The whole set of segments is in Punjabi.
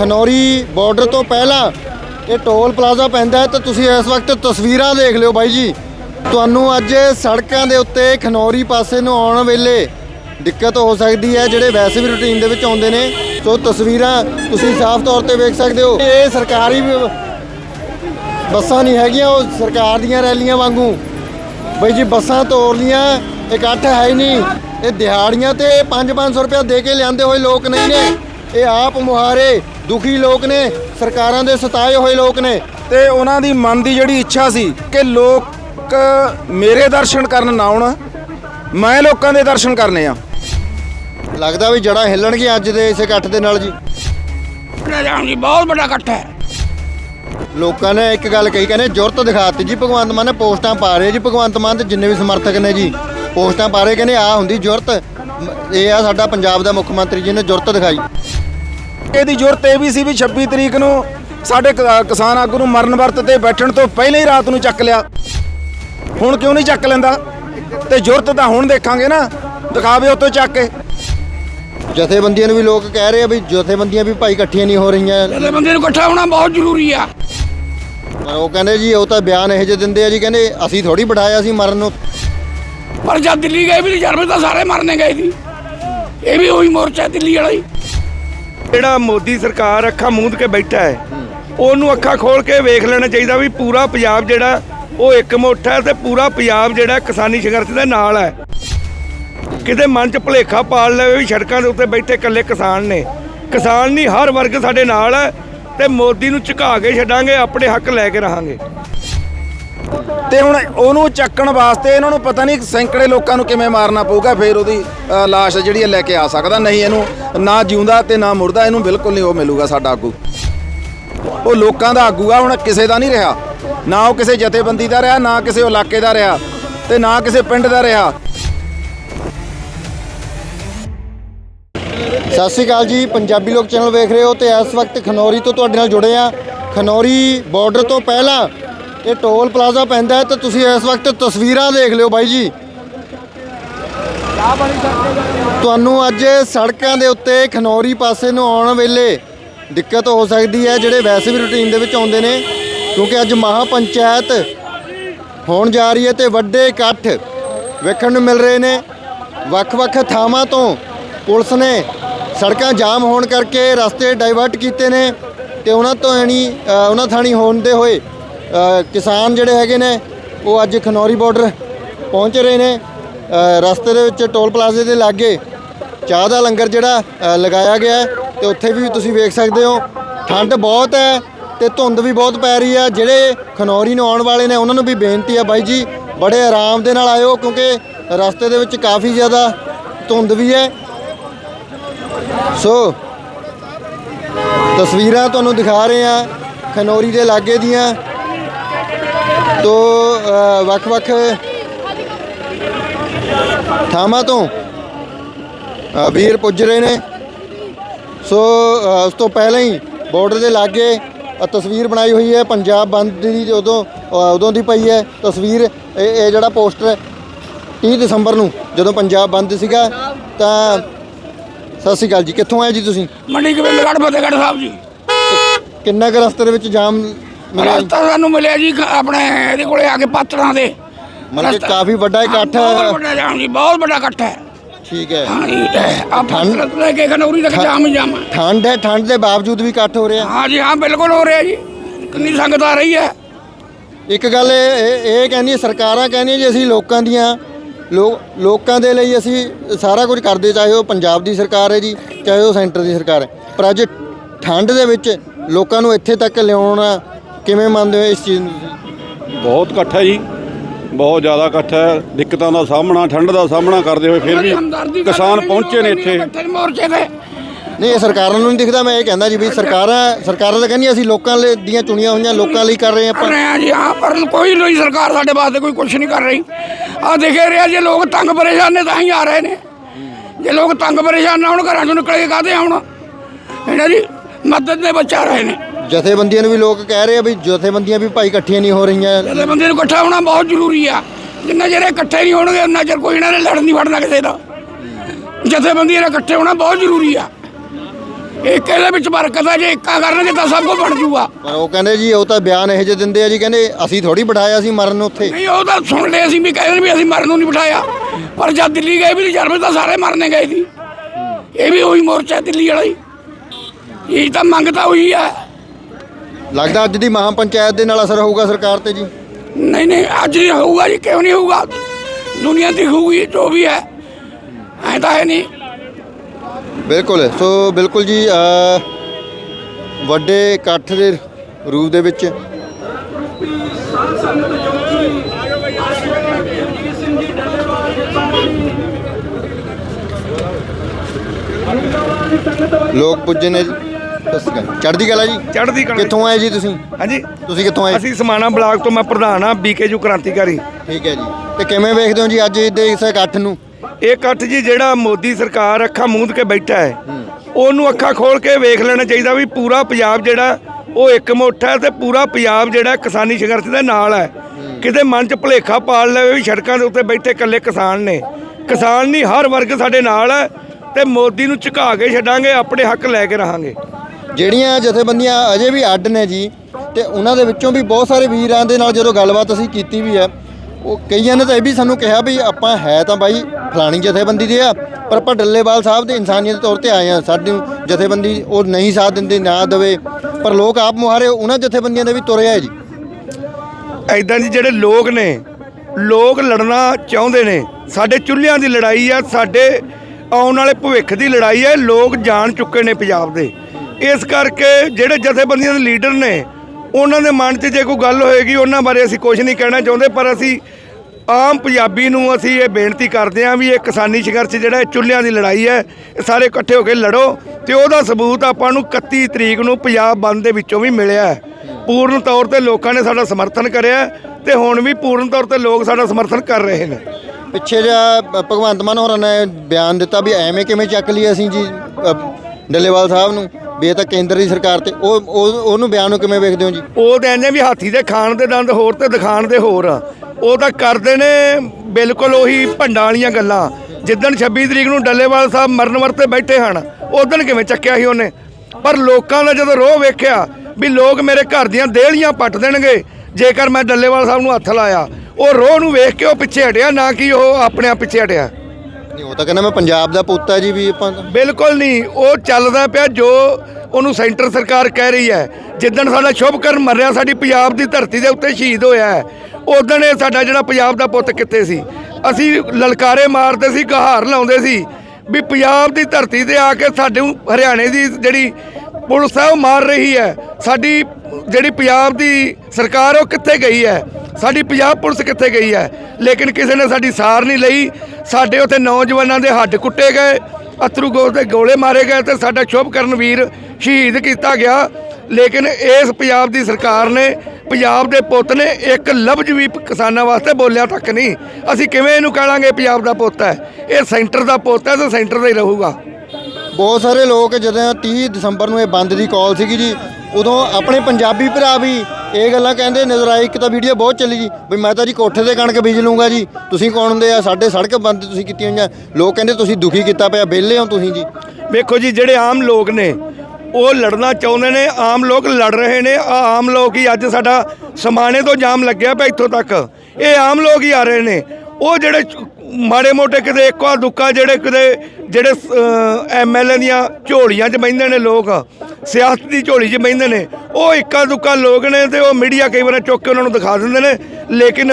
ਖਨੌਰੀ ਬਾਰਡਰ ਤੋਂ ਪਹਿਲਾਂ ਇਹ ਟੋਲ ਪਲਾਜ਼ਾ ਪੈਂਦਾ ਹੈ, ਤਾਂ ਤੁਸੀਂ ਇਸ ਵਕਤ ਤਸਵੀਰਾਂ ਦੇਖ ਲਿਓ ਬਾਈ ਜੀ। ਤੁਹਾਨੂੰ ਅੱਜ ਸੜਕਾਂ ਦੇ ਉੱਤੇ ਖਨੌਰੀ ਪਾਸੇ ਨੂੰ ਆਉਣ ਵੇਲੇ ਦਿੱਕਤ ਹੋ ਸਕਦੀ ਹੈ, ਜਿਹੜੇ ਵੈਸੇ ਵੀ ਰੂਟੀਨ ਦੇ ਵਿੱਚ ਆਉਂਦੇ ਨੇ। ਸੋ ਤਸਵੀਰਾਂ ਤੁਸੀਂ ਸਾਫ਼ ਤੌਰ ਤੇ ਵੇਖ ਸਕਦੇ ਹੋ। ਇਹ ਸਰਕਾਰੀ ਬੱਸਾਂ ਨਹੀਂ ਹੈਗੀਆਂ, ਉਹ ਸਰਕਾਰ ਦੀਆਂ ਰੈਲੀਆਂ ਵਾਂਗੂ। ਬਈ ਜੀ, ਬੱਸਾਂ ਤੋੜ ਲੀਆਂ ਇਕੱਠ ਹੈ ਹੀ ਨਹੀਂ। ਇਹ ਦਿਹਾੜੀਆਂ ਤੇ 5-500 ਰੁਪਏ ਦੇ ਕੇ ਲਿਆਂਦੇ ਹੋਏ ਲੋਕ ਨਹੀਂ ਨੇ। ਇਹ ਆਪ ਮੁਹਾਰੇ ਦੁਖੀ ਲੋਕ ਨੇ ਸਰਕਾਰਾਂ ਦੇ ਸਤਾਏ ਹੋਏ ਲੋਕ ਨੇ ਤੇ ਉਹਨਾਂ ਦੀ ਮਨ ਦੀ ਜਿਹੜੀ ਇੱਛਾ ਸੀ ਕਿ ਲੋਕ ਮੇਰੇ ਦਰਸ਼ਨ ਕਰਨ ਨਾ ਆਉਣ ਮੈਂ ਲੋਕਾਂ ਦੇ ਦਰਸ਼ਨ ਕਰਨੇ ਆ। ਲੱਗਦਾ ਵੀ ਜੜਾ ਹਿੱਲਣਗੀਆਂ ਅੱਜ ਦੇ ਇਸ ਇਕੱਠ ਦੇ ਨਾਲ ਜੀ। ਜਾਣ ਜੀ ਬਹੁਤ ਵੱਡਾ ਇਕੱਠ ਹੈ। ਲੋਕਾਂ ਨੇ ਇੱਕ ਗੱਲ ਕਹੀ ਕਹਿੰਦੇ ਜੁਰਤ ਦਿਖਾਤੀ ਜੀ ਭਗਵੰਤ ਮਾਨ ਨੇ ਪੋਸਟਾਂ ਪਾ ਰਹੇ ਜੀ ਭਗਵੰਤ ਮਾਨ ਤੇ ਜਿੰਨੇ ਵੀ ਸਮਰਥਕ ਨੇ ਜੀ ਪੋਸਟਾਂ ਪਾ ਰਹੇ ਕਹਿੰਦੇ ਆ ਹੁੰਦੀ ਜੁਰਤ ਇਹ ਆ ਸਾਡਾ ਪੰਜਾਬ ਦਾ ਮੁੱਖ ਮੰਤਰੀ ਜੀ ਨੇ ਜੁਰਤ ਦਿਖਾਈ। ਇਹਦੀ ਜ਼ਰੂਰਤ ਇਹ ਵੀ ਸੀ ਵੀ 26 ਤਰੀਕ ਨੂੰ ਸਾਡੇ ਕਿਸਾਨ ਆਗੂ ਨੂੰ ਮਰਨ ਵਰਤ ਤੇ ਬੈਠਣ ਤੋਂ ਪਹਿਲਾਂ ਹੀ ਰਾਤ ਨੂੰ ਚੱਕ ਲਿਆ। ਹੁਣ ਕਿਉਂ ਨਹੀਂ ਚੱਕ ਲੈਂਦਾ? ਤੇ ਜ਼ਰੂਰਤ ਤਾਂ ਹੁਣ ਦੇਖਾਂਗੇ ਨਾ। ਦਿਖਾਵੇ ਉੱਤੋਂ ਚੱਕ ਕੇ। ਜਥੇਬੰਦੀਆਂ ਨੂੰ ਵੀ ਲੋਕ ਕਹਿ ਰਹੇ ਆ ਵੀ ਜਥੇਬੰਦੀਆਂ ਵੀ ਭਾਈ ਇਕੱਠੀਆਂ ਨਹੀਂ ਹੋ ਰਹੀਆਂ। ਬੰਦੇ ਨੂੰ ਇਕੱਠਾ ਹੋਣਾ ਬਹੁਤ ਜ਼ਰੂਰੀ ਆ। ਪਰ ਉਹ ਕਹਿੰਦੇ ਜੀ ਉਹ ਤਾਂ ਬਿਆਨ ਇਹੋ ਜਿਹੇ ਦਿੰਦੇ ਆ ਜੀ ਕਹਿੰਦੇ ਅਸੀਂ ਥੋੜੀ ਬਿਠਾਇਆ ਸੀ ਮਰਨ ਨੂੰ। ਪਰ ਜਦ ਦਿੱਲੀ ਗਏ ਵੀ ਜਰਮਨ ਤਾਂ ਸਾਰੇ ਮਰਨੇ ਗਏ ਸੀ। ਇਹ ਵੀ ਉਹੀ ਮੋਰਚਾ ਦਿੱਲੀ ਵਾਲਾ ਹੀ। ਜਿਹੜਾ ਮੋਦੀ ਸਰਕਾਰ ਅੱਖਾਂ ਮੂੰਦ ਕੇ ਬੈਠਾ ਹੈ, ਉਹਨੂੰ ਅੱਖਾਂ ਖੋਲ ਕੇ ਵੇਖ ਲੈਣਾ ਚਾਹੀਦਾ ਵੀ ਪੂਰਾ ਪੰਜਾਬ ਜਿਹੜਾ, ਉਹ ਇੱਕ ਮੁੱਠ ਹੈ ਤੇ ਪੂਰਾ ਪੰਜਾਬ ਜਿਹੜਾ ਕਿਸਾਨੀ ਸੰਘਰਸ਼ ਦੇ ਨਾਲ ਹੈ। ਕਿਤੇ ਮਨ 'ਚ ਭੁਲੇਖਾ ਪਾਲ ਲਵੇ ਵੀ ਸੜਕਾਂ ਦੇ ਉੱਤੇ ਬੈਠੇ ਇਕੱਲੇ ਕਿਸਾਨ ਨੇ। ਕਿਸਾਨ ਨਹੀਂ, ਹਰ ਵਰਗ ਸਾਡੇ ਨਾਲ ਹੈ ਤੇ ਮੋਦੀ ਨੂੰ ਝੁਕਾ ਕੇ ਛੱਡਾਂਗੇ, ਆਪਣੇ ਹੱਕ ਲੈ ਕੇ ਰਹਾਂਗੇ। ਤੇ ਹੁਣ ਉਹਨੂੰ ਚੱਕਣ ਵਾਸਤੇ ਇਹਨਾਂ ਨੂੰ ਪਤਾ ਨਹੀਂ ਸੈਂਕੜੇ ਲੋਕਾਂ ਨੂੰ ਕਿਵੇਂ ਮਾਰਨਾ ਪਊਗਾ ਫਿਰ ਉਹਦੀ ਅ, ਲਾਸ਼ ਜਿਹੜੀ ਹੈ ਲੈ ਕੇ ਆ ਸਕਦਾ। ਨਹੀਂ ਇਹਨੂੰ ਨਾ ਜਿਉਂਦਾ ਤੇ ਨਾ ਮੁਰਦਾ ਇਹਨੂੰ ਬਿਲਕੁਲ ਨਹੀਂ ਉਹ ਮਿਲੂਗਾ ਸਾਡਾ ਆਗੂ। ਉਹ ਲੋਕਾਂ ਦਾ ਆਗੂ ਆ ਹੁਣ ਕਿਸੇ ਦਾ ਨਹੀਂ ਰਿਹਾ। ਨਾ ਉਹ ਕਿਸੇ ਜਥੇਬੰਦੀ ਦਾ ਰਿਹਾ ਨਾ ਕਿਸੇ ਇਲਾਕੇ ਦਾ ਰਿਹਾ ਤੇ ਨਾ ਕਿਸੇ ਪਿੰਡ ਦਾ ਰਿਹਾ। ਸਤਿ ਸ਼੍ਰੀ ਅਕਾਲ ਜੀ ਪੰਜਾਬੀ ਲੋਕ ਚੈਨਲ ਵੇਖ ਰਹੇ ਹੋ ਤੇ ਇਸ ਵਕਤ ਖਨੌਰੀ ਤੋਂ ਤੁਹਾਡੇ ਨਾਲ ਜੁੜੇ ਆ ਖਨੌਰੀ ਬਾਰਡਰ ਤੋਂ ਪਹਿਲਾਂ ਇਹ ਟੋਲ ਪਲਾਜ਼ਾ ਪੈਂਦਾ ਹੈ ਤਾਂ ਤੁਸੀਂ ਇਸ ਵਕਤ ਤਸਵੀਰਾਂ ਦੇਖ ਲਿਓ ਬਾਈ ਜੀ। ਤੁਹਾਨੂੰ ਅੱਜ ਸੜਕਾਂ ਦੇ ਉੱਤੇ ਖਨੌਰੀ ਪਾਸੇ ਨੂੰ ਆਉਣ ਵੇਲੇ ਦਿੱਕਤ ਹੋ ਸਕਦੀ ਹੈ, ਜਿਹੜੇ ਵੈਸੇ ਵੀ ਰੂਟੀਨ ਦੇ ਵਿੱਚ ਆਉਂਦੇ ਨੇ, ਕਿਉਂਕਿ ਅੱਜ ਮਹਾ ਪੰਚਾਇਤ ਹੋਣ ਜਾ ਰਹੀ ਹੈ ਤੇ ਵੱਡੇ ਇਕੱਠ ਵੇਖਣ ਨੂੰ ਮਿਲ ਰਹੇ ਨੇ। ਵੱਖ-ਵੱਖ ਥਾਵਾਂ ਤੋਂ ਪੁਲਿਸ ਨੇ ਸੜਕਾਂ ਜਾਮ ਹੋਣ ਕਰਕੇ ਰਸਤੇ ਡਾਈਵਰਟ ਕੀਤੇ ਨੇ ਤੇ ਉਹਨਾਂ ਤੋਂ ਐਣੀ ਉਹਨਾਂ ਥਾਣੀ ਹੋਣ ਦੇ ਹੋਏ ਕਿਸਾਨ ਜਿਹੜੇ ਹੈਗੇ ਨੇ, ਉਹ ਅੱਜ ਖਨੌਰੀ ਬਾਰਡਰ ਪਹੁੰਚ ਰਹੇ ਨੇ। ਰਸਤੇ ਦੇ ਵਿੱਚ ਟੋਲ ਪਲਾਜ਼ੇ ਦੇ ਲਾਗੇ ਚਾਹ ਦਾ ਲੰਗਰ ਜਿਹੜਾ ਲਗਾਇਆ ਗਿਆ ਹੈ ਤੇ ਉੱਥੇ ਵੀ ਤੁਸੀਂ ਵੇਖ ਸਕਦੇ ਹੋ। ਠੰਡ ਬਹੁਤ ਹੈ ਤੇ ਧੁੰਦ ਵੀ ਬਹੁਤ ਪੈ ਰਹੀ ਹੈ। ਜਿਹੜੇ ਖਨੌਰੀ ਨੂੰ ਆਉਣ ਵਾਲੇ ਨੇ, ਉਹਨਾਂ ਨੂੰ ਵੀ ਬੇਨਤੀ ਹੈ ਬਾਈ ਜੀ, ਬੜੇ ਆਰਾਮ ਦੇ ਨਾਲ ਆਇਓ ਕਿਉਂਕਿ ਰਸਤੇ ਦੇ ਵਿੱਚ ਕਾਫੀ ਜ਼ਿਆਦਾ ਧੁੰਦ ਵੀ ਹੈ। ਸੋ, ਤਸਵੀਰਾਂ ਤੁਹਾਨੂੰ ਦਿਖਾ ਰਹੇ ਆ ਖਨੌਰੀ ਦੇ ਲਾਗੇ ਦੀਆਂ ਤੋ ਵੱਖ-ਵੱਖ ਥਾਵਾਂ ਤੋਂ ਵੀਰ ਪੁੱਜ ਰਹੇ ਨੇ। ਸੋ ਉਸ ਤੋਂ ਪਹਿਲਾਂ ਹੀ ਬਾਰਡਰ ਦੇ ਲਾਗੇ ਤਸਵੀਰ ਬਣਾਈ ਹੋਈ ਹੈ। ਪੰਜਾਬ ਬੰਦ ਦੀ ਜਦੋਂ ਅ, ਉਦੋਂ ਦੀ ਪਈ ਹੈ। ਤਸਵੀਰ ਇਹ ਜਿਹੜਾ ਪੋਸਟਰ ਹੈ 30 ਦਸੰਬਰ ਨੂੰ ਜਦੋਂ ਪੰਜਾਬ ਬੰਦ ਸੀਗਾ ਤਾਂ ਸਤਿ ਸ਼੍ਰੀ ਅਕਾਲ ਜੀ। ਕਿੱਥੋਂ ਆਏ ਜੀ ਤੁਸੀਂ? ਮੰਡੀ ਗੋਬਿੰਦਗੜ੍ਹ ਫਤਿਹਗੜ੍ਹ ਸਾਹਿਬ ਜੀ। ਕਿੰਨਾ ਕੁ ਰਸਤੇ ਦੇ ਵਿੱਚ ਜਾਮ? ਰਸਤਾ ਸਾਨੂੰ ਮਿਲਿਆ ਜੀ ਆਪਣੇ ਇਹਦੇ ਕੋਲੇ ਆ ਕੇ ਪਾਤੜਾਂ ਦੇ। ਮਤਲਬ ਕਿ ਕਾਫੀ ਵੱਡਾ ਇਕੱਠ ਬਹੁਤ ਹੈ। ਵੱਡਾ ਜਾਮ ਜੀ ਬਹੁਤ ਵੱਡਾ ਇਕੱਠ ਹੈ। ਠੀਕ ਹੈ। ਹਾਂ ਜੀ ਆ ਪਾਤੜਾਂ ਤੋਂ ਲੈ ਕੇ ਖਨੌਰੀ ਤੱਕ ਜਾਮ ਹੀ ਜਾਮ ਹੈ। ਠੰਡ ਹੈ ਠੰਡ ਦੇ ਬਾਵਜੂਦ ਵੀ ਇਕੱਠ ਹੋ ਰਿਹਾ। ਹਾਂ ਜੀ ਹਾਂ ਬਿਲਕੁਲ ਹੋ ਰਿਹਾ ਜੀ। ਕਿੰਨੀ ਸੰਗਤ ਆ ਰਹੀ ਹੈ। ਇੱਕ ਗੱਲ ਇਹ ਇਹ- ਇਹ ਕਹਿੰਦੀ ਸਰਕਾਰਾਂ ਕਹਿੰਦੀਆਂ ਜੀ ਅਸੀਂ ਲੋਕਾਂ ਦੀਆਂ ਲੋ- ਲੋਕਾਂ ਦੇ ਲਈ ਅਸੀਂ ਸਾਰਾ ਕੁਝ ਕਰਦੇ ਚਾਹੇ ਉਹ ਪੰਜਾਬ ਦੀ ਸਰਕਾਰ ਹੈ ਜੀ ਚਾਹੇ ਉਹ ਸੈਂਟਰ ਦੀ ਸਰਕਾਰ ਹੈ। ਪਰ ਅੱਜ ਠੰਡ ਦੇ ਵਿੱਚ ਲੋਕਾਂ ਨੂੰ ਇੱਥੇ ਤੱਕ ਲਿਆਉਣਾ ਕਿਵੇਂ ਮੰਨਦੇ ਹੋ ਇਸ ਚੀਜ਼ ਨੂੰ ਤੁਸੀਂ? ਬਹੁਤ ਇਕੱਠ ਹੈ ਜੀ। ਬਹੁਤ ਜ਼ਿਆਦਾ ਇਕੱਠ ਹੈ। ਦਿੱਕਤਾਂ ਦਾ ਸਾਹਮਣਾ ਠੰਡ ਦਾ ਸਾਹਮਣਾ ਕਰਦੇ ਹੋਏ ਫਿਰ ਵੀ ਕਿਸਾਨ ਪਹੁੰਚੇ ਨੇ ਇੱਥੇ। ਨੇ ਮੋਰਚੇ ਤੇ। ਨਹੀਂ ਇਹ ਸਰਕਾਰਾਂ ਨੂੰ ਨਹੀਂ ਦਿਖਦਾ ਮੈਂ ਇਹ ਕਹਿੰਦਾ ਜੀ ਵੀ ਸਰਕਾਰਾਂ ਸਰਕਾਰਾਂ ਤਾਂ ਕਹਿੰਦੀਆਂ ਅਸੀਂ ਲੋਕਾਂ ਲਈ ਦੀਆਂ ਚੁਣੀਆਂ ਹੋਈਆਂ ਲੋਕਾਂ ਲਈ ਕਰ ਰਹੇ ਹਾਂ ਕਰ ਆਪਾਂ ਰਹੇ ਆ ਜੀ ਹਾਂ ਪਰ ਕੋਈ ਨਹੀਂ ਸਰਕਾਰ ਸਾਡੇ ਵਾਸਤੇ ਕੋਈ ਕੁਝ ਨਹੀਂ ਕਰ ਰਹੀ। ਆ ਦੇਖੇ ਰਿਹਾ ਜੇ ਲੋਕ ਤੰਗ ਪਰੇਸ਼ਾਨ ਨੇ ਤਾਂ ਹੀ ਆ ਰਹੇ ਨੇ। ਜੇ ਲੋਕ ਤੰਗ ਪਰੇਸ਼ਾਨ ਨਾ ਹੋਣ ਘਰਾਂ ਚੋਂ ਨਿਕਲ ਕੇ ਕਾਹਦੇ ਆਉਣ? ਇਹਨਾਂ ਦੀ ਮਦਦ ਦੇ ਬੱਚਾ ਰਹੇ ਨੇ। ਜਥੇਬੰਦੀਆਂ ਨੂੰ ਵੀ ਲੋਕ ਕਹਿ ਰਹੇ ਆ ਵੀ ਜਥੇਬੰਦੀਆਂ ਵੀ ਭਾਈ ਇਕੱਠੀਆਂ ਨਹੀਂ ਹੋ ਰਹੀਆਂ। ਜਿਹੜੇ ਬੰਦੇ ਨੂੰ ਇਕੱਠਾ ਹੋਣਾ ਬਹੁਤ ਜ਼ਰੂਰੀ ਆ। ਜਿੰਨਾ ਚਿਰ ਇਹ ਇਕੱਠੇ ਨਹੀਂ ਹੋਣਗੇ ਉਹਨਾਂ ਚਿਰ ਕੋਈ ਇਹਨਾਂ ਨੇ ਲੜਨ ਨਹੀਂ ਫੜਨਾ ਕਿਸੇ ਦਾ। ਜਥੇਬੰਦੀਆਂ ਨਾਲ ਇਕੱਠੇ ਹੋਣਾ ਬਹੁਤ ਜ਼ਰੂਰੀ ਆ। ਇੱਕ ਇਹਦੇ ਵਿੱਚ ਬਰਕਤ ਹੈ ਜੇ ਇੱਕਾ ਕਰਨਗੇ ਤਾਂ ਸਭ ਕੁਝ ਬਣ ਜੂਗਾ। ਪਰ ਉਹ ਕਹਿੰਦੇ ਜੀ ਉਹ ਤਾਂ ਬਿਆਨ ਇਹੋ ਜਿਹੇ ਦਿੰਦੇ ਆ ਜੀ ਕਹਿੰਦੇ ਅਸੀਂ ਥੋੜੀ ਬਿਠਾਇਆ ਸੀ ਮਰਨ ਨੂੰ ਉੱਥੇ। ਨਹੀਂ ਉਹ ਤਾਂ ਸੁਣ ਲਏ ਅਸੀਂ ਵੀ ਕਹਿੰਦੇ ਵੀ ਅਸੀਂ ਮਰਨ ਨੂੰ ਨਹੀਂ ਬਿਠਾਇਆ। ਪਰ ਜਦ ਦਿੱਲੀ ਗਏ ਵੀ ਰਿਜ਼ਰਵ ਤਾਂ ਸਾਰੇ ਮਰਨੇ ਗਏ ਸੀ। ਇਹ ਵੀ ਉਹੀ ਮੋਰਚਾ ਦਿੱਲੀ ਵਾਲਾ ਹੀ। ਇਹ ਤਾਂ ਮੰਗ ਤਾਂ ਉਹੀ ਹੈ ਲੱਗਦਾ ਅੱਜ ਦੀ ਮਹਾ ਪੰਚਾਇਤ ਦੇ ਨਾਲ ਅਸਰ ਹੋਊਗਾ ਸਰਕਾਰ ਤੇ ਜੀ? ਨਹੀਂ ਨਹੀਂ ਅੱਜ ਨਹੀਂ ਹੋਊਗਾ ਜੀ ਕਿਉਂ ਨਹੀਂ ਹੋਊਗਾ? ਦੁਨੀਆ ਦੀ ਹੋਊਗੀ ਜੋ ਵੀ ਹੈ। ਐ ਤਾਂ ਹੈ ਨਹੀਂ। ਬਿਲਕੁਲ ਸੋ ਬਿਲਕੁਲ ਜੀ ਅ, ਵੱਡੇ ਇਕੱਠ ਦੇ ਰੂਪ ਦੇ ਵਿੱਚ ਲੋਕ ਪੁੱਜੇ ਨੇ ਜੀ। ਚੜ੍ਹਦੀ ਕਲਾ ਜੀ? ਚੜ੍ਹਦੀ ਕਲਾ ਕਿੱਥੋਂ ਆਏ ਜੀ ਤੁਸੀਂ? ਹਾਂਜੀ। ਤੁਸੀਂ ਕਿੱਥੋਂ ਆਏ? ਅਸੀਂ ਸਮਾਣਾ ਬਲਾਕ ਤੋਂ ਮੈਂ ਪ੍ਰਧਾਨ ਆ ਬੀਕੇਯੂ ਕ੍ਰਾਂਤੀਕਾਰੀ। ਠੀਕ ਹੈ ਜੀ। ਤੇ ਕਿਵੇਂ ਵੇਖਦੇ ਹੋ ਜੀ ਅੱਜ ਦੇ ਇਸ ਇਕੱਠ ਨੂੰ? ਇਹ ਇਕੱਠ ਜੀ ਜਿਹੜਾ ਮੋਦੀ ਸਰਕਾਰ ਅੱਖਾਂ ਮੂੰਦ ਕੇ ਬੈਠਾ ਹੈ ਉਹਨੂੰ ਅੱਖਾਂ ਖੋਲ ਕੇ ਵੇਖ ਲੈਣਾ ਚਾਹੀਦਾ ਵੀ ਪੂਰਾ ਪੰਜਾਬ ਜਿਹੜਾ ਉਹ ਇੱਕ ਮੁੱਠ ਹੈ ਤੇ ਪੂਰਾ ਪੰਜਾਬ ਜਿਹੜਾ ਕਿਸਾਨੀ ਸੰਘਰਸ਼ ਦੇ ਨਾਲ ਹੈ। ਕਿਤੇ ਮਨ 'ਚ ਭੁਲੇਖਾ ਪਾਲ ਲਵੇ ਵੀ ਸੜਕਾਂ ਦੇ ਉੱਤੇ ਬੈਠੇ ਇਕੱਲੇ ਕਿਸਾਨ ਨੇ। ਕਿਸਾਨ ਨਹੀਂ ਹਰ ਵਰਗ ਸਾਡੇ ਨਾਲ ਹੈ ਤੇ ਮੋਦੀ ਨੂੰ ਝੁਕਾ ਕੇ ਛੱਡਾਂਗੇ ਆਪਣੇ ਹੱਕ ਲੈ ਕੇ ਰਹਾਂਗੇ। ਜਿਹੜੀਆਂ ਜਥੇਬੰਦੀਆਂ ਅਜੇ ਵੀ ਅੱਡ ਨੇ ਜੀ ਤੇ ਉਹਨਾਂ ਦੇ ਵਿੱਚੋਂ ਵੀ ਬਹੁਤ ਸਾਰੇ ਵੀਰਾਂ ਦੇ ਨਾਲ ਜਦੋਂ ਗੱਲਬਾਤ ਅਸੀਂ ਕੀਤੀ ਵੀ ਹੈ, ਉਹ ਕਈਆਂ ਨੇ ਤਾਂ ਇਹ ਵੀ ਸਾਨੂੰ ਕਿਹਾ ਵੀ ਆਪਾਂ ਹੈ ਤਾਂ ਬਾਈ ਫਲਾਣੀ ਜਥੇਬੰਦੀ ਦੇ ਆ, ਪਰ ਆਪਾਂ ਡੱਲੇਵਾਲ ਸਾਹਿਬ ਦੇ ਇਨਸਾਨੀਅਤ ਤੌਰ ਤੇ ਆਏ ਆ ਸਾਡੀ ਜਥੇਬੰਦੀ ਉਹ ਨਹੀਂ ਸਾਥ ਦਿੰਦੇ, ਨਾ ਦੇਵੇ, ਪਰ ਲੋਕ ਆਪ ਮੁਹਾਰੇ ਉਹਨਾਂ ਜਥੇਬੰਦੀਆਂ ਦੇ ਵੀ ਤੁਰੇ ਆ ਜੀ। ਐਦਾਂ ਦੀ ਜਿਹੜੇ ਲੋਕ ਨੇ, ਲੋਕ ਲੜਨਾ ਚਾਹੁੰਦੇ ਨੇ, ਸਾਡੇ ਚੁੱਲ੍ਹਿਆਂ ਦੀ ਲੜਾਈ ਆ, ਸਾਡੇ ਆਉਣ ਵਾਲੇ ਭਵਿੱਖ ਦੀ ਲੜਾਈ ਹੈ ਲੋਕ ਜਾਣ ਚੁੱਕੇ ਨੇ ਪੰਜਾਬ ਦੇ। ਇਸ ਕਰਕੇ ਜਿਹੜੇ ਜਥੇਬੰਦੀਆਂ ਦੇ ਲੀਡਰ ਨੇ, ਉਹਨਾਂ ਦੇ ਮਨ 'ਚ ਜੇ ਕੋਈ ਗੱਲ ਹੋਏਗੀ, ਉਹਨਾਂ ਬਾਰੇ ਅਸੀਂ ਕੁਝ ਨਹੀਂ ਕਹਿਣਾ ਚਾਹੁੰਦੇ, ਪਰ ਅਸੀਂ ਆਮ ਪੰਜਾਬੀ ਨੂੰ ਅਸੀਂ ਇਹ ਬੇਨਤੀ ਕਰਦੇ ਹਾਂ ਵੀ ਇਹ ਕਿਸਾਨੀ ਸੰਘਰਸ਼ ਜਿਹੜਾ ਚੁੱਲ੍ਹਿਆਂ ਦੀ ਲੜਾਈ ਹੈ, ਇਹ ਸਾਰੇ ਇਕੱਠੇ ਹੋ ਕੇ ਲੜੋ ਤੇ ਉਹਦਾ ਸਬੂਤ ਆਪਾਂ ਨੂੰ 31 ਤਰੀਕ ਨੂੰ ਪੰਜਾਬ ਬੰਦ ਦੇ ਵਿੱਚੋਂ ਵੀ ਮਿਲਿਆ ਹੈ। ਪੂਰਨ ਤੌਰ ਤੇ ਲੋਕਾਂ ਨੇ ਸਾਡਾ ਸਮਰਥਨ ਕਰਿਆ ਤੇ ਹੁਣ ਵੀ ਪੂਰਨ ਤੌਰ ਤੇ ਲੋਕ ਸਾਡਾ ਸਮਰਥਨ ਕਰ ਰਹੇ ਨੇ। ਪਿੱਛੇ ਜਿਹਾ ਭਗਵੰਤ ਮਾਨ ਹੋਰਾਂ ਨੇ ਬਿਆਨ ਦਿੱਤਾ ਵੀ ਐਵੇਂ ਕਿਵੇਂ ਚੱਕ ਲਈ ਅਸੀਂ ਜੀ ਡੱਲੇਵਾਲ ਸਾਹਿਬ ਨੂੰ। ਵੀ ਇਹ ਤਾਂ ਕੇਂਦਰ ਦੀ ਸਰਕਾਰ ਤੇ ਉਹ ਉਹ- ਉਹਨੂੰ ਬਿਆਨ ਨੂੰ ਕਿਵੇਂ ਵੇਖਦੇ ਹੋ ਜੀ? ਉਹ ਤਾਂ ਕਹਿੰਦੇ ਵੀ ਹਾਥੀ ਦੇ ਖਾਣ ਦੇ ਦੰਦ ਹੋਰ ਤੇ ਦਿਖਾਣ ਦੇ ਹੋਰ ਆ। ਉਹ ਤਾਂ ਕਰਦੇ ਨੇ ਬਿਲਕੁਲ ਉਹੀ ਭੰਡਾਂ ਵਾਲੀਆਂ ਗੱਲਾਂ। ਜਿੱਦਣ 26 ਤਰੀਕ ਨੂੰ ਡੱਲੇਵਾਲ ਸਾਹਿਬ ਮਰਨ ਵਰਤੇ ਬੈਠੇ ਹਨ ਉਦੋਂ ਕਿਵੇਂ ਚੱਕਿਆ ਸੀ ਉਹਨੇ? ਪਰ ਲੋਕਾਂ ਦਾ ਜਦੋਂ ਰੋਹ ਵੇਖਿਆ ਵੀ ਲੋਕ ਮੇਰੇ ਘਰ ਦੀਆਂ ਦੇਹਲੀਆਂ ਪੱਟ ਦੇਣਗੇ, ਜੇਕਰ ਮੈਂ ਡੱਲੇਵਾਲ ਸਾਹਿਬ ਨੂੰ ਹੱਥ ਲਾਇਆ, ਉਹ ਰੋਹ ਨੂੰ ਵੇਖ ਕੇ ਉਹ ਪਿੱਛੇ ਹਟਿਆ, ਨਾ ਕਿ ਉਹ ਆਪਣੇ ਆਪ ਪਿੱਛੇ ਹਟਿਆ। ਨਹੀਂ ਉਹ ਤਾਂ ਕਹਿੰਦਾ ਮੈਂ ਪੰਜਾਬ ਦਾ ਪੁੱਤ ਹੈ ਜੀ ਵੀ ਆਪਾਂ ਤਾਂ- ਬਿਲਕੁਲ ਨਹੀਂ। ਉਹ ਚੱਲਦਾ ਪਿਆ ਜੋ ਉਹਨੂੰ ਸੈਂਟਰ ਸਰਕਾਰ ਕਹਿ ਰਹੀ ਹੈ। ਜਿੱਦਣ ਸਾਡਾ ਸ਼ੁਭਕਰਨ ਮਰਿਆ, ਸਾਡੀ ਪੰਜਾਬ ਦੀ ਧਰਤੀ ਦੇ ਉੱਤੇ ਸ਼ਹੀਦ ਹੋਇਆ ਹੈ ਉਦੋਂ ਇਹ ਸਾਡਾ ਜਿਹੜਾ ਪੰਜਾਬ ਦਾ ਪੁੱਤ ਕਿੱਥੇ ਸੀ? ਅਸੀਂ ਲਲਕਾਰੇ ਮਾਰਦੇ ਸੀ, ਗਹਾਰ ਲਾਉਂਦੇ ਸੀ ਵੀ ਪੰਜਾਬ ਦੀ ਧਰਤੀ ਤੇ ਆ ਕੇ ਸਾਡੇ ਹਰਿਆਣੇ ਦੀ ਜਿਹੜੀ ਪੁਲਿਸ ਹੈ ਉਹ ਮਾਰ ਰਹੀ ਹੈ। ਸਾਡੀ ਜਿਹੜੀ ਪੰਜਾਬ ਦੀ ਸਰਕਾਰ ਉਹ ਕਿੱਥੇ ਗਈ ਹੈ? ਸਾਡੀ ਪੰਜਾਬ ਪੁਲਿਸ ਕਿੱਥੇ ਗਈ ਹੈ? ਲੇਕਿਨ ਕਿਸੇ ਨੇ ਸਾਡੀ ਸਾਰ ਨਹੀਂ ਲਈ। ਸਾਡੇ ਉੱਥੇ ਨੌਜਵਾਨਾਂ ਦੇ ਹੱਡ ਕੁੱਟੇ ਗਏ, ਅਥਰੂ ਗੋਲ ਦੇ ਗੋਲੇ ਮਾਰੇ ਗਏ ਤੇ ਸਾਡਾ ਸ਼ੁਭ ਕਰਨ ਵੀਰ ਸ਼ਹੀਦ ਕੀਤਾ ਗਿਆ। ਲੇਕਿਨ ਇਸ ਪੰਜਾਬ ਦੀ ਸਰਕਾਰ ਨੇ, ਪੰਜਾਬ ਦੇ ਪੁੱਤ ਨੇ ਇੱਕ ਲਫ਼ਜ਼ ਵੀ ਕਿਸਾਨਾਂ ਵਾਸਤੇ ਬੋਲਿਆ ਤੱਕ ਨਹੀਂ। ਅਸੀਂ ਕਿਵੇਂ ਇਹਨੂੰ ਕਹਾਂਗੇ ਪੰਜਾਬ ਦਾ ਪੁੱਤ ਹੈ? ਇਹ ਸੈਂਟਰ ਦਾ ਪੁੱਤ ਹੈ ਤੇ ਸੈਂਟਰ ਦਾ ਹੀ ਰਹੂਗਾ। ਬਹੁਤ ਸਾਰੇ ਲੋਕ ਜਦੋਂ 30 ਦਸੰਬਰ ਨੂੰ ਇਹ ਬੰਦ ਦੀ ਕਾਲ ਸੀਗੀ ਜੀ ਉਦੋਂ ਆਪਣੇ ਪੰਜਾਬੀ ਭਰਾ ਵੀ ਇਹ ਗੱਲਾਂ ਕਹਿੰਦੇ ਨਜ਼ਰ ਆਏ, ਇੱਕ ਤਾਂ ਵੀਡੀਓ ਬਹੁਤ ਚੱਲੀ ਜੀ, ਵੀ ਮੈਂ ਤਾਂ ਜੀ ਕੋਠੇ ਤੇ ਕਣਕ ਬੀਜ ਲੂੰਗਾ ਜੀ, ਤੁਸੀਂ ਕੌਣ ਹੁੰਦੇ ਆ, ਸਾਡੇ ਸੜਕ ਬੰਦ ਤੁਸੀਂ ਕੀਤੀਆਂ ਹੋਈਆਂ, ਲੋਕ ਕਹਿੰਦੇ ਤੁਸੀਂ ਦੁਖੀ ਕੀਤਾ ਪਿਆ, ਵਿਹਲੇ ਹੋ ਤੁਸੀਂ ਜੀ। ਵੇਖੋ ਜੀ, ਜਿਹੜੇ ਆਮ ਲੋਕ ਨੇ, ਉਹ ਲੜਨਾ ਚਾਹੁੰਦੇ ਨੇ, ਆਮ ਲੋਕ ਲੜ ਰਹੇ ਨੇ, ਆ ਆਮ ਲੋਕ ਹੀ ਅੱਜ ਸਾਡਾ ਸਮਾਣੇ ਤੋਂ ਜਾਮ ਲੱਗਿਆ ਪਿਆ ਇੱਥੋਂ ਤੱਕ। ਇਹ ਆਮ ਲੋਕ ਹੀ ਆ ਰਹੇ ਨੇ, ਉਹ ਜਿਹੜੇ ਮਾੜੇ ਮੋਟੇ ਕਿਤੇ ਇੱਕੋ ਦੁੱਕਾ ਜਿਹੜੇ ਕਿਤੇ ਜਿਹੜੇ ਐਮਐਲਏ ਦੀਆਂ ਝੋਲੀਆਂ 'ਚ ਬੈੰਦੇ ਨੇ ਲੋਕ ਸਿਆਸਤ ਦੀ ਝੋਲੀ 'ਚ ਬੈੰਦੇ ਨੇ ਉਹ ਇੱਕਾ ਦੁੱਕਾ ਲੋਕ ਨੇ ਤੇ ਉਹ ਮੀਡੀਆ ਕਈ ਵਾਰ ਚੁੱਕ ਕੇ ਉਹਨਾਂ ਨੂੰ ਦਿਖਾ ਦਿੰਦੇ ਨੇ ਲੇਕਿਨ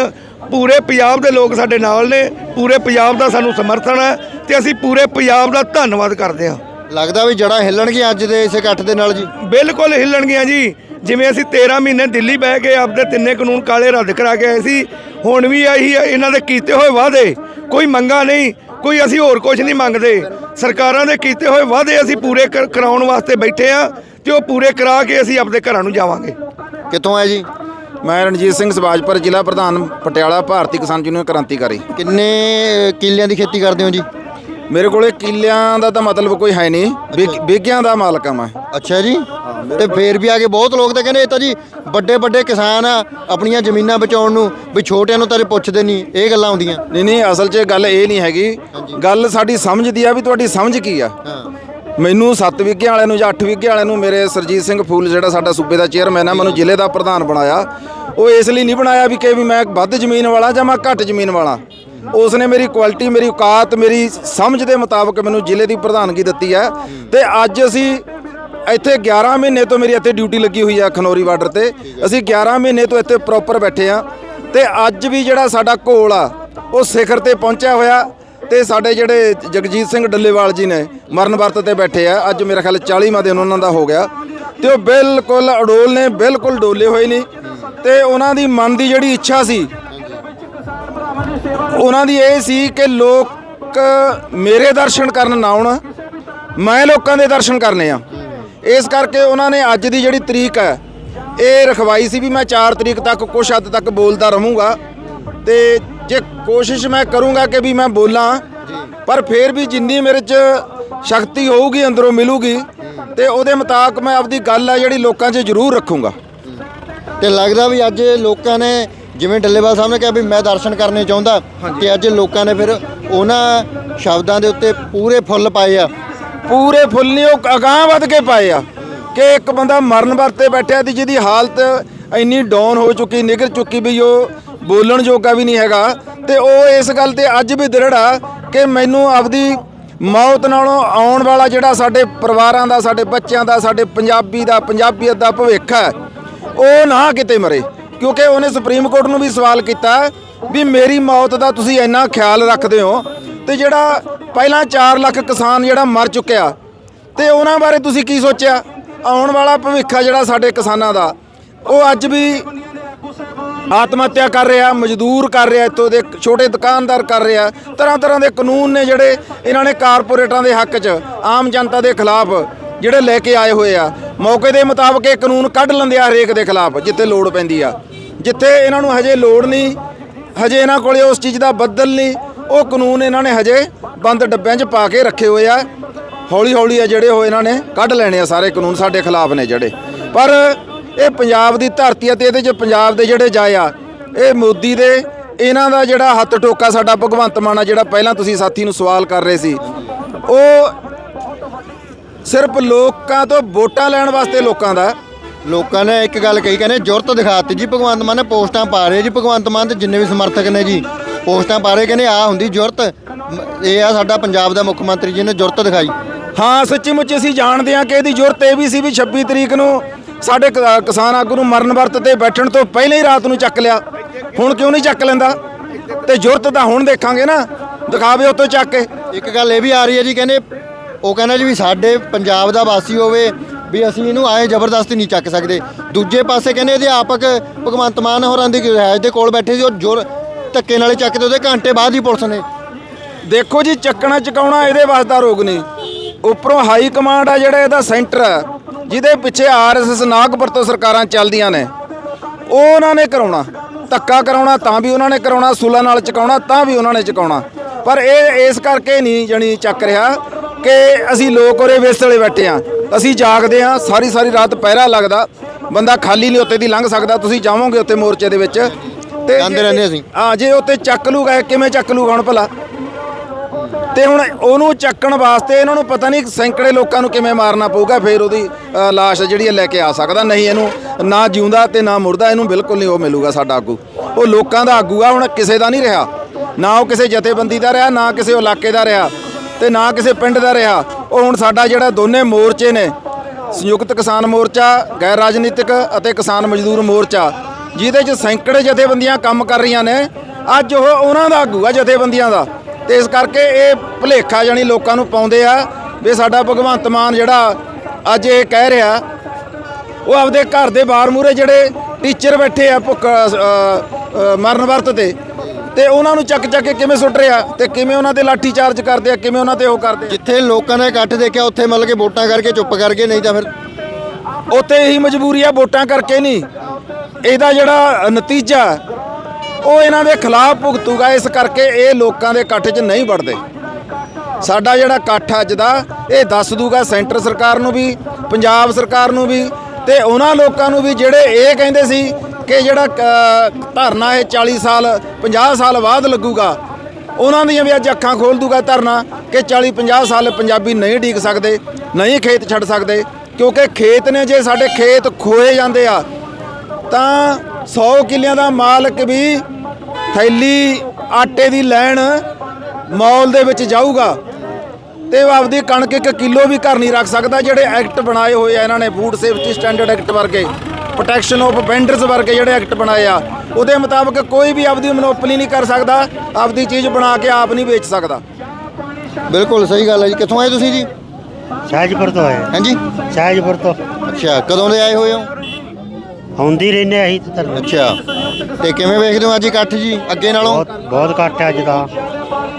ਪੂਰੇ ਪੰਜਾਬ ਦੇ ਲੋਕ ਸਾਡੇ ਨਾਲ ਨੇ ਪੂਰੇ ਪੰਜਾਬ ਦਾ ਸਾਨੂੰ ਸਮਰਥਨ ਹੈ ਤੇ ਅਸੀਂ ਪੂਰੇ ਪੰਜਾਬ ਦਾ ਧੰਨਵਾਦ ਕਰਦੇ ਹਾਂ। ਲੱਗਦਾ ਵੀ ਜੜਾਂ ਹਿੱਲਣਗੀਆਂ ਅੱਜ ਦੇ ਇਸ ਇਕੱਠ ਦੇ ਨਾਲ ਜੀ। ਬਿਲਕੁਲ ਹਿੱਲਣਗੀਆਂ ਜੀ। ਜਿਵੇਂ ਅਸੀਂ 13 ਮਹੀਨੇ ਦਿੱਲੀ ਬਹਿ ਕੇ ਆਪਦੇ ਤਿੰਨੇ ਕਾਨੂੰਨ ਕਾਲੇ ਰੱਦ ਕਰਾ ਕੇ ਆਏ ਸੀ ਹੁਣ ਵੀ ਆਹੀ ਇਹਨਾਂ ਦੇ ਕੀਤੇ ਹੋਏ ਵਾਅਦੇ ਕੋਈ ਮੰਗਾ ਨਹੀਂ ਕੋਈ ਅਸੀਂ ਹੋਰ ਕੁਝ ਨਹੀਂ ਮੰਗਦੇ। ਸਰਕਾਰਾਂ ਦੇ ਕੀਤੇ ਹੋਏ ਵਾਅਦੇ ਅਸੀਂ ਪੂਰੇ ਕਰ- ਕਰਾਉਣ ਵਾਸਤੇ ਬੈਠੇ ਆ ਤੇ ਉਹ ਪੂਰੇ ਕਰਾ ਕੇ ਅਸੀਂ ਆਪਦੇ ਘਰਾਂ ਨੂੰ ਜਾਵਾਂਗੇ। ਕਿੱਥੋਂ ਹੈ ਜੀ? ਮੈਂ ਰਣਜੀਤ ਸਿੰਘ ਸਬਾਜਪੁਰ ਜ਼ਿਲ੍ਹਾ ਪ੍ਰਧਾਨ ਪਟਿਆਲਾ ਭਾਰਤੀ ਕਿਸਾਨ ਯੂਨੀਅਨ ਕ੍ਰਾਂਤੀਕਾਰੀ। ਕਿੰਨੇ ਕਿੱਲਿਆਂ ਦੀ ਖੇਤੀ ਕਰਦੇ ਹੋ ਜੀ? ਮੇਰੇ ਕੋਲੇ ਕਿੱਲਿਆਂ ਦਾ ਤਾਂ ਮਤਲਬ ਕੋਈ ਹੈ ਨਹੀਂ। ਵਿਗਿਆਂ ਦਾ ਮਾਲਕ ਆ ਮੈਂ। ਅੱਛਾ ਜੀ। ਤੇ ਫੇਰ ਵੀ ਆ ਕੇ ਬਹੁਤ ਲੋਕ ਤਾਂ ਕਹਿੰਦੇ ਇਹ ਤਾਂ ਜੀ ਵੱਡੇ ਵੱਡੇ ਕਿਸਾਨ ਆ ਆਪਣੀਆਂ ਜ਼ਮੀਨਾਂ ਬਚਾਉਣ ਨੂੰ ਵੀ ਛੋਟਿਆਂ ਨੂੰ ਤਾਂ ਇਹ ਪੁੱਛਦੇ ਨਹੀਂ ਇਹ ਗੱਲਾਂ ਆਉਂਦੀਆਂ। ਨਹੀਂ ਨਹੀਂ ਅਸਲ 'ਚ ਗੱਲ ਇਹ ਨਹੀਂ ਹੈਗੀ। ਗੱਲ ਸਾਡੀ ਸਮਝ ਦੀ ਆ ਵੀ ਤੁਹਾਡੀ ਸਮਝ ਕੀ ਆ। ਮੈਨੂੰ 7 ਵਿਗੇ ਵਾਲਿਆਂ ਨੂੰ ਜਾਂ 8 ਵਿਗੇ ਵਾਲਿਆਂ ਨੂੰ ਮੇਰੇ ਸਰਜੀਤ ਸਿੰਘ ਫੂਲ ਜਿਹੜਾ ਸਾਡਾ ਸੂਬੇ ਦਾ ਚੇਅਰਮੈਨ ਹੈ ਮੈਨੂੰ ਜ਼ਿਲ੍ਹੇ ਦਾ ਪ੍ਰਧਾਨ ਬਣਾਇਆ। ਉਹ ਇਸ ਲਈ ਨਹੀਂ ਬਣਾਇਆ ਵੀ ਕਿ ਵੀ ਮੈਂ ਵੱਧ ਜ਼ਮੀਨ ਵਾਲਾ ਜਾਂ ਮੈਂ ਘੱਟ ਜ਼ਮੀਨ ਵਾਲਾ। ਉਸ ਨੇ ਮੇਰੀ ਕੁਆਲਿਟੀ ਮੇਰੀ ਔਕਾਤ, ਮੇਰੀ ਸਮਝ ਦੇ ਮੁਤਾਬਕ ਮੈਨੂੰ ਜ਼ਿਲ੍ਹੇ ਦੀ ਪ੍ਰਧਾਨਗੀ ਦਿੱਤੀ ਹੈ। ਤੇ ਅੱਜ ਅਸੀਂ ਇੱਥੇ 11 ਮਹੀਨੇ ਤੋਂ ਮੇਰੀ ਇੱਥੇ ਡਿਊਟੀ ਲੱਗੀ ਹੋਈ ਆ ਖਨੌਰੀ ਬਾਰਡਰ ਤੇ। ਅਸੀਂ 11 ਮਹੀਨੇ ਤੋਂ ਇੱਥੇ ਪ੍ਰੋਪਰ ਬੈਠੇ ਆ ਤੇ ਅੱਜ ਵੀ ਜਿਹੜਾ ਸਾਡਾ ਘੋਲ ਆ, ਉਹ ਸਿਖਰ ਤੇ ਪਹੁੰਚਿਆ ਹੋਇਆ। ਤੇ ਸਾਡੇ ਜਿਹੜੇ ਜਗਜੀਤ ਸਿੰਘ ਡੱਲੇਵਾਲ ਜੀ ਨੇ ਮਰਨ ਵਰਤ ਤੇ ਬੈਠੇ ਆ। ਅੱਜ ਮੇਰਾ ਖਿਆਲ 40ਵਾਂ ਦਿਨ ਉਹਨਾਂ ਦਾ ਹੋ ਗਿਆ। ਤੇ ਉਹ ਬਿਲਕੁਲ ਅਡੋਲ ਨੇ, ਬਿਲਕੁਲ ਡੋਲੇ ਹੋਏ ਨਹੀਂ ਤੇ ਉਹਨਾਂ ਦੀ ਮਨ ਦੀ ਜਿਹੜੀ ਇੱਛਾ ਸੀ ਉਹਨਾਂ ਦੀ ਇਹ ਸੀ ਕਿ ਲੋਕ ਮੇਰੇ ਦਰਸ਼ਨ ਕਰਨ ਨਾ ਆਉਣ, ਮੈਂ ਲੋਕਾਂ ਦੇ ਦਰਸ਼ਨ ਕਰਨੇ ਆ। ਇਸ ਕਰਕੇ ਉਹਨਾਂ ਨੇ ਅੱਜ ਦੀ ਜਿਹੜੀ ਤਰੀਕ ਹੈ, ਇਹ ਰਖਵਾਈ ਸੀ ਵੀ ਮੈਂ 4 ਤਰੀਕ ਤੱਕ ਕੁਛ ਹੱਦ ਤੱਕ ਬੋਲਦਾ ਰਹੂੰਗਾ। ਤੇ ਜੇ ਕੋਸ਼ਿਸ਼ ਮੈਂ ਕਰੂੰਗਾ ਕਿ ਵੀ ਮੈਂ ਬੋਲਾਂ, ਪਰ ਫਿਰ ਵੀ ਜਿੰਨੀ ਮੇਰੇ 'ਚ ਸ਼ਕਤੀ ਹੋਊਗੀ, ਅੰਦਰੋਂ ਮਿਲੂਗੀ, ਤੇ ਉਹਦੇ ਮੁਤਾਬਕ ਮੈਂ ਆਪਦੀ ਗੱਲ ਆ ਜਿਹੜੀ ਲੋਕਾਂ 'ਚ ਜ਼ਰੂਰ ਰੱਖੂੰਗਾ। ਤੇ ਲੱਗਦਾ ਵੀ ਅੱਜ ਲੋਕਾਂ ਨੇ ਜਿਵੇਂ ਡੱਲੇਵਾਲ ਸਾਹਿਬ ਨੇ ਕਿਹਾ ਵੀ ਮੈਂ ਦਰਸ਼ਨ ਕਰਨੇ ਚਾਹੁੰਦਾ ਤੇ ਅੱਜ ਲੋਕਾਂ ਨੇ ਫਿਰ ਉਹਨਾਂ ਸ਼ਬਦਾਂ ਦੇ ਉੱਤੇ ਪੂਰੇ ਫੁੱਲ ਪਾਏ ਆ। ਪੂਰੇ ਫੁੱਲ ਨਹੀਂ ਉਹ ਅਗਾਂਹ ਵੱਧ ਕੇ ਪਾਏ ਆ ਕਿ ਇੱਕ ਬੰਦਾ ਮਰਨ ਵਰਤੇ ਬੈਠਿਆ ਤੇ ਜਿਹਦੀ ਹਾਲਤ ਇੰਨੀ ਡਾਊਨ ਹੋ ਚੁੱਕੀ ਨਿਗਰ ਚੁੱਕੀ ਵੀ ਉਹ ਬੋਲਣ ਜੋਗਾ ਵੀ ਨਹੀਂ ਹੈਗਾ ਤੇ ਉਹ ਇਸ ਗੱਲ ਤੇ ਅੱਜ ਵੀ ਦ੍ਰਿੜ ਆ ਕਿ ਮੈਨੂੰ ਆਪਦੀ ਮੌਤ ਨਾਲੋਂ ਆਉਣ ਵਾਲਾ ਜਿਹੜਾ ਸਾਡੇ ਪਰਿਵਾਰਾਂ ਦਾ ਸਾਡੇ ਬੱਚਿਆਂ ਦਾ ਸਾਡੇ ਪੰਜਾਬੀ ਦਾ ਪੰਜਾਬੀਅਤ ਦਾ ਭਵਿੱਖ ਹੈ ਉਹ ਨਾ ਕਿਤੇ ਮਰੇ। ਕਿਉਂਕਿ ਉਹਨੇ ਸੁਪਰੀਮ ਕੋਰਟ ਨੂੰ ਵੀ ਸਵਾਲ ਕੀਤਾ ਵੀ ਮੇਰੀ ਮੌਤ ਦਾ ਤੁਸੀਂ ਇੰਨਾ ਖਿਆਲ ਰੱਖਦੇ ਹੋ ਤੇ ਜਿਹੜਾ ਪਹਿਲਾਂ 4 ਲੱਖ ਕਿਸਾਨ ਜਿਹੜਾ ਮਰ ਚੁੱਕਿਆ ਤੇ ਉਹਨਾਂ ਬਾਰੇ ਤੁਸੀਂ ਕੀ ਸੋਚਿਆ? ਆਉਣ ਵਾਲਾ ਭਵਿੱਖ ਆ ਜਿਹੜਾ ਸਾਡੇ ਕਿਸਾਨਾਂ ਦਾ। ਉਹ ਅੱਜ ਵੀ ਆਤਮ ਹੱਤਿਆ ਕਰ ਰਿਹਾ, ਮਜ਼ਦੂਰ ਕਰ ਰਿਹਾ, ਇੱਥੋਂ ਦੇ ਛੋਟੇ ਦੁਕਾਨਦਾਰ ਕਰ ਰਿਹਾ। ਤਰ੍ਹਾਂ ਤਰ੍ਹਾਂ ਦੇ ਕਾਨੂੰਨ ਨੇ ਜਿਹੜੇ ਇਹਨਾਂ ਨੇ ਕਾਰਪੋਰੇਟਾਂ ਦੇ ਹੱਕ 'ਚ, ਆਮ ਜਨਤਾ ਦੇ ਖਿਲਾਫ ਜਿਹੜੇ ਲੈ ਕੇ ਆਏ ਹੋਏ ਆ। ਮੌਕੇ ਦੇ ਮੁਤਾਬਕ ਇਹ ਕਾਨੂੰਨ ਕੱਢ ਲੈਂਦੇ ਆ ਹਰੇਕ ਦੇ ਖਿਲਾਫ, ਜਿੱਥੇ ਲੋੜ ਪੈਂਦੀ ਆ। ਜਿੱਥੇ ਇਹਨਾਂ ਨੂੰ ਹਜੇ ਲੋੜ ਨਹੀਂ, ਹਜੇ ਇਹਨਾਂ ਕੋਲੇ ਉਸ ਚੀਜ਼ ਦਾ ਬੱਦਲ ਨਹੀਂ, ਉਹ ਕਾਨੂੰਨ ਇਹਨਾਂ ਨੇ ਹਜੇ ਬੰਦ ਡੱਬਿਆਂ 'ਚ ਪਾ ਕੇ ਰੱਖੇ ਹੋਏ ਆ। ਹੌਲੀ ਹੌਲੀ ਆ ਜਿਹੜੇ ਉਹ ਇਹਨਾਂ ਨੇ ਕੱਢ ਲੈਣੇ ਆ ਸਾਰੇ ਕਾਨੂੰਨ ਸਾਡੇ ਖਿਲਾਫ ਨੇ ਜਿਹੜੇ। ਪਰ ਇਹ ਪੰਜਾਬ ਦੀ ਧਰਤੀ ਆ ਤੇ ਇਹਦੇ 'ਚ ਪੰਜਾਬ ਦੇ ਜਿਹੜੇ ਜਾਇਆ ਇਹ ਮੋਦੀ ਦੇ ਇਹਨਾਂ ਦਾ ਜਿਹੜਾ ਹੱਥ ਟੋਕਾ ਸਾਡਾ ਭਗਵੰਤ ਮਾਨ ਆ, ਜਿਹੜਾ ਪਹਿਲਾਂ ਤੁਸੀਂ ਸਾਥੀ ਨੂੰ ਸਵਾਲ ਕਰ ਰਹੇ ਸੀ, ਉਹ ਸਿਰਫ ਲੋਕਾਂ ਤੋਂ ਵੋਟਾਂ ਲੈਣ ਵਾਸਤੇ ਲੋਕਾਂ ਦਾ ਲੋਕਾਂ ਨੇ ਇੱਕ ਗੱਲ ਕਹੀ ਕਹਿੰਦੇ ਜੁਰਤ ਦਿਖਾਤੀ ਜੀ ਭਗਵੰਤ ਮਾਨ ਨੇ ਪੋਸਟਾਂ ਪਾ ਰਹੇ ਜੀ ਭਗਵੰਤ ਮਾਨ ਤੇ ਜਿੰਨੇ ਵੀ ਸਮਰਥਕ ਨੇ ਜੀ ਪੋਸਟਾਂ ਪਾ ਰਹੇ ਕਹਿੰਦੇ ਆ ਹੁੰਦੀ ਜੁਰਤ ਇਹ ਆ ਸਾਡਾ ਪੰਜਾਬ ਦਾ ਮੁੱਖ ਮੰਤਰੀ ਜੀ ਨੇ ਜੁਰਤ ਦਿਖਾਈ। ਹਾਂ ਸੱਚੀ ਮੁੱਚ ਅਸੀਂ ਜਾਣਦੇ ਹਾਂ ਕਿ ਇਹਦੀ ਜ਼ਰੂਰਤ ਇਹ ਵੀ ਸੀ ਵੀ 26 ਤਰੀਕ ਨੂੰ ਸਾਡੇ ਕਿਸਾਨ ਆਗੂ ਨੂੰ ਮਰਨ ਵਰਤ ਤੇ ਬੈਠਣ ਤੋਂ ਪਹਿਲਾਂ ਹੀ ਰਾਤ ਨੂੰ ਚੱਕ ਲਿਆ। ਹੁਣ ਕਿਉਂ ਨਹੀਂ ਚੱਕ ਲੈਂਦਾ? ਤੇ ਜ਼ਰੂਰਤ ਤਾਂ ਹੁਣ ਦੇਖਾਂਗੇ ਨਾ। ਦਿਖਾਵੇ ਉਤੋਂ ਚੱਕ ਕੇ। ਇੱਕ ਗੱਲ ਇਹ ਵੀ ਆ ਰਹੀ ਹੈ ਜੀ ਕਹਿੰਦੇ ਉਹ ਕਹਿੰਦਾ ਜੀ ਵੀ ਸਾਡੇ ਪੰਜਾਬ ਦਾ ਵਾਸੀ ਹੋਵੇ ਵੀ ਅਸੀਂ ਇਹਨੂੰ ਆਏ ਜ਼ਬਰਦਸਤੀ ਨਹੀਂ ਚੱਕ ਸਕਦੇ। ਦੂਜੇ ਪਾਸੇ ਕਹਿੰਦੇ ਅਧਿਆਪਕ ਭਗਵੰਤ ਮਾਨ ਹੋਰਾਂ ਦੀ ਰਿਹਾਇਸ਼ ਦੇ ਕੋਲ ਬੈਠੇ ਸੀ, ਉਹ ਜ਼ੋਰ ਧੱਕੇ ਨਾਲੇ ਚੱਕਦੇ ਉਹਦੇ ਘੰਟੇ ਬਾਅਦ ਹੀ ਪੁਲਿਸ ਨੇ ਦੇਖੋ ਜੀ, ਚੱਕਣਾ ਚਕਾਉਣਾ ਇਹਦੇ ਵਾਸ ਰੋਗ ਨਹੀਂ। ਉੱਪਰੋਂ ਹਾਈ ਕਮਾਂਡ ਆ ਜਿਹੜਾ, ਇਹਦਾ ਸੈਂਟਰ ਆ। ਜਿਹਦੇ ਪਿੱਛੇ ਆਰਐਸਐਸ ਨਾਗਪੁਰ ਤੋਂ ਸਰਕਾਰਾਂ ਚੱਲਦੀਆਂ ਨੇ। ਉਹ ਉਹਨਾਂ ਨੇ ਕਰਾਉਣਾ। ਧੱਕਾ ਕਰਾਉਣਾ ਤਾਂ ਵੀ ਉਹਨਾਂ ਨੇ ਕਰਾਉਣਾ, ਸੂਲਾ ਨਾਲ ਚਕਾਉਣਾ ਤਾਂ ਵੀ ਉਹਨਾਂ ਨੇ ਚਕਾਉਣਾ। ਪਰ ਇਹ ਇਸ ਕਰਕੇ ਨਹੀਂ ਜਣੀ ਚੱਕ ਰਿਹਾ ਕਿ ਅਸੀਂ ਲੋਕ ਉਰੇ ਵੇਸਲੇ ਬੈਠੇ ਆ ਅਸੀਂ ਜਾਗਦੇ ਆ ਸਾਰੀ ਸਾਰੀ ਰਾਤ ਪਹਿਰਾ ਲੱਗਦਾ ਬੰਦਾ ਖਾਲੀ ਨਹੀਂ ਉੱਤੇ ਦੀ ਲੰਘ ਸਕਦਾ ਤੁਸੀਂ ਜਾਵੋਗੇ ਉੱਤੇ ਮੋਰਚੇ ਦੇ ਵਿੱਚ? ਤੇ ਜਾਂਦੇ ਰਹਿੰਦੇ ਅਸੀਂ। ਹਾਂ ਜੇ ਉੱਤੇ ਚੱਕ ਲੂਗਾ ਕਿਵੇਂ ਚੱਕ ਲੂਗਾ ਹੁਣ ਭਲਾ? ਤੇ ਹੁਣ ਉਹਨੂੰ ਚੱਕਣ ਵਾਸਤੇ ਇਹਨਾਂ ਨੂੰ ਪਤਾ ਨਹੀਂ ਸੈਂਕੜੇ ਲੋਕਾਂ ਨੂੰ ਕਿਵੇਂ ਮਾਰਨਾ ਪਊਗਾ ਫਿਰ ਉਹਦੀ ਲਾਸ਼ ਜਿਹੜੀ ਹੈ ਲੈ ਕੇ ਆ ਸਕਦਾ। ਨਹੀਂ ਇਹਨੂੰ ਨਾ ਜਿਉਂਦਾ ਤੇ ਨਾ ਮੁਰਦਾ ਇਹਨੂੰ ਬਿਲਕੁਲ ਨਹੀਂ ਉਹ ਮਿਲੂਗਾ ਸਾਡਾ ਆਗੂ। ਉਹ ਲੋਕਾਂ ਦਾ ਆਗੂ ਆ ਹੁਣ ਕਿਸੇ ਦਾ ਨਹੀਂ ਰਿਹਾ। ਨਾ ਉਹ ਕਿਸੇ ਜਥੇਬੰਦੀ ਦਾ ਰਿਹਾ ਨਾ ਕਿਸੇ ਇਲਾਕੇ ਦਾ ਰਿਹਾ। ਤੇ ਨਾ ਕਿਸੇ ਪਿੰਡ ਦਾ ਰਿਹਾ। ਉਹ ਹੁਣ ਸਾਡਾ ਜਿਹੜਾ ਦੋਨੇ ਮੋਰਚੇ ਨੇ, ਸੰਯੁਕਤ ਕਿਸਾਨ ਮੋਰਚਾ, ਗੈਰ ਰਾਜਨੀਤਿਕ ਅਤੇ ਕਿਸਾਨ ਮਜ਼ਦੂਰ ਮੋਰਚਾ, ਜਿਹਦੇ 'ਚ ਸੈਂਕੜੇ ਜਥੇਬੰਦੀਆਂ ਕੰਮ ਕਰ ਰਹੀਆਂ ਨੇ, ਅੱਜ ਉਹ ਉਹਨਾਂ ਦਾ ਆਗੂ ਆ ਜਥੇਬੰਦੀਆਂ ਦਾ। ਤੇ ਇਸ ਕਰਕੇ ਇਹ ਭੁਲੇਖਾ ਜਾਨੀ ਲੋਕਾਂ ਨੂੰ ਪਾਉਂਦੇ ਆ ਵੀ ਸਾਡਾ ਭਗਵੰਤ ਮਾਨ ਜਿਹੜਾ ਅੱਜ ਇਹ ਕਹਿ ਰਿਹਾ, ਉਹ ਆਪਦੇ ਘਰ ਦੇ ਬਾਹਰ ਮੂਰੇ ਜਿਹੜੇ ਟੀਚਰ ਬੈਠੇ ਆ ਭੁੱਖ ਮਰਨ ਵਰਤ ਤੇ ਤੇ ਉਹਨਾਂ ਨੂੰ ਚੱਕ ਚੱਕ ਕੇ ਕਿਵੇਂ ਸੁੱਟ ਰਿਹਾ ਤੇ ਕਿਵੇਂ ਉਹਨਾਂ ਤੇ ਲਾਠੀ ਚਾਰਜ ਕਰਦੇ ਆ ਕਿਵੇਂ ਉਹਨਾਂ ਤੇ ਉਹ ਕਰਦੇ ਜਿੱਥੇ ਲੋਕਾਂ ਨੇ ਇਕੱਠ ਦੇਖਿਆ ਉੱਥੇ ਮਤਲਬ ਕਿ ਵੋਟਾਂ ਕਰਕੇ ਚੁੱਪ ਕਰ ਗਏ ਨਹੀਂ ਤਾਂ ਫਿਰ? ਉੱਥੇ ਇਹੀ ਮਜਬੂਰੀ ਆ ਵੋਟਾਂ ਕਰਕੇ ਨਹੀਂ। ਇਹਦਾ ਜਿਹੜਾ ਨਤੀਜਾ ਉਹ ਇਹਨਾਂ ਦੇ ਖਿਲਾਫ ਭੁਗਤੂਗਾ। ਇਸ ਕਰਕੇ ਇਹ ਲੋਕਾਂ ਦੇ ਇਕੱਠ 'ਚ ਨਹੀਂ ਵੜਦੇ। ਸਾਡਾ ਜਿਹੜਾ ਇਕੱਠ ਅੱਜ ਦਾ ਇਹ ਦੱਸ ਦੂਗਾ ਸੈਂਟਰ ਸਰਕਾਰ ਨੂੰ ਵੀ ਪੰਜਾਬ ਸਰਕਾਰ ਨੂੰ ਵੀ ਤੇ ਉਹਨਾਂ ਲੋਕਾਂ ਨੂੰ ਵੀ ਜਿਹੜੇ ਇਹ ਕਹਿੰਦੇ ਸੀ ਕਿ ਜਿਹੜਾ ਧਰਨਾ ਇਹ 40 ਸਾਲ 50 ਸਾਲ ਬਾਅਦ ਲੱਗੂਗਾ, ਉਹਨਾਂ ਦੀਆਂ ਵੀ ਅੱਜ ਅੱਖਾਂ ਖੋਲ ਦੂਗਾ ਧਰਨਾ ਕਿ 40 50 ਸਾਲ ਪੰਜਾਬੀ ਨਹੀਂ ਢੀਕ ਸਕਦੇ, ਨਹੀਂ ਖੇਤ ਛੱਡ ਸਕਦੇ, ਕਿਉਂਕਿ ਖੇਤ ਨੇ ਜੇ ਸਾਡੇ ਖੇਤ ਖੋਏ ਜਾਂਦੇ ਆ, ਤਾਂ 100 ਕਿੱਲਿਆਂ ਦਾ ਮਾਲਕ ਵੀ ਥੈਲੀ, ਆਟੇ ਦੀ ਲੈਣ ਮੌਲ ਦੇ ਵਿੱਚ ਜਾਊਗਾ ਤੇ ਉਹ ਆਪਦੀ ਕਣਕ ਇੱਕ ਕਿਲੋ ਵੀ ਘਰ ਨਹੀਂ ਰੱਖ ਸਕਦਾ ਜਿਹੜੇ ਐਕਟ ਬਣਾਏ ਹੋਏ ਆ ਇਹਨਾਂ ਨੇ, ਫੂਡ ਸੇਫਟੀ ਸਟੈਂਡਰਡ ਐਕਟ ਵਰਗੇ। ਪ੍ਰੋਟੈਕਸ਼ਨ ਆਫ ਵੈਂਡਰਸ ਵਰਗੇ ਜਿਹੜੇ ਐਕਟ ਬਣਾਏ ਆ ਉਹਦੇ ਮੁਤਾਬਕ ਕੋਈ ਵੀ ਆਪਦੀ ਮਨੋਪਲੀ ਨਹੀਂ ਕਰ ਸਕਦਾ ਆਪਦੀ ਚੀਜ਼ ਬਣਾ ਕੇ ਆਪ ਨਹੀਂ ਵੇਚ ਸਕਦਾ। ਬਿਲਕੁਲ ਸਹੀ ਗੱਲ ਹੈ ਜੀ। ਕਿੱਥੋਂ ਆਏ ਤੁਸੀਂ ਜੀ? ਸਹਿਜਪੁਰ ਤੋਂ ਆਏ ਹਾਂਜੀ। ਸਹਿਜਪੁਰ ਤੋਂ। ਅੱਛਾ ਕਦੋਂ ਦੇ ਆਏ ਹੋਏ ਹੋ? ਹੁੰਦੀ ਰਹਿੰਦੇ ਅਸੀਂ ਤੇ ਧਰਨੇ। ਅੱਛਾ। ਤੇ ਕਿਵੇਂ ਵੇਖਦੇ ਹੋ ਅੱਜ ਇਕੱਠ ਜੀ ਅੱਗੇ ਨਾਲੋਂ? ਬਹੁਤ ਬਹੁਤ ਘੱਟ ਹੈ ਅੱਜ ਦਾ